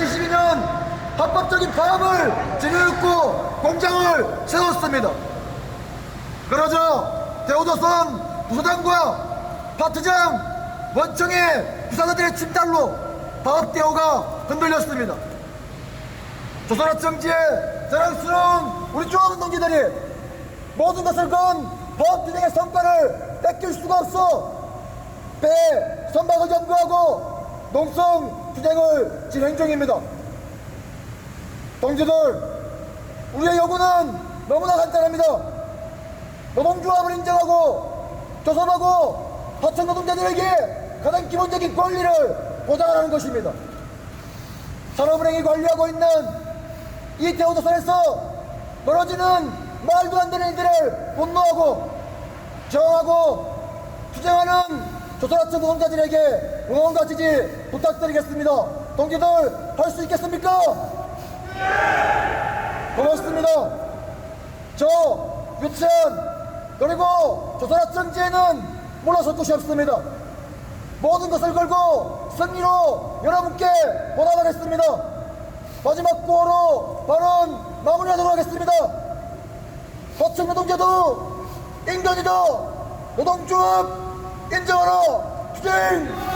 동지들 2022년 합법적인 파업을 진행했고 공장을 세웠습니다. 그러자 대우조선 부사장과 파트장 원청의 부사관들의 침탈로 파업 대우가 흔들렸습니다. 조선업 정지의 자랑스러운 우리 중화군 동지들이 모든 것을 건 파업 진행의 성과를 뺏길 수가 없어 배 선박을 연구하고 농성 투쟁을 진행 중입니다. 동지들, 우리의 요구는 너무나 간단합니다. 노동조합을 인정하고 조선하고 하청 노동자들에게 가장 기본적인 권리를 보장하라는 것입니다. 산업은행이 관리하고 있는 이 대우조선에서 벌어지는 말도 안 되는 일들을 분노하고 저항하고 투쟁하는 조선하청 노동자들에게 응원과 지지 부탁드리겠습니다. 동지들 할 수 있겠습니까? 고맙습니다. 저 유치원 그리고 조선학생제에는 물러설 곳이 없습니다. 모든 것을 걸고 승리로 여러분께 보답하겠습니다. 마지막 구호로 발언 마무리하도록 하겠습니다. 거층 노동자도 인간이다. 노동조합 인정하라. 투쟁!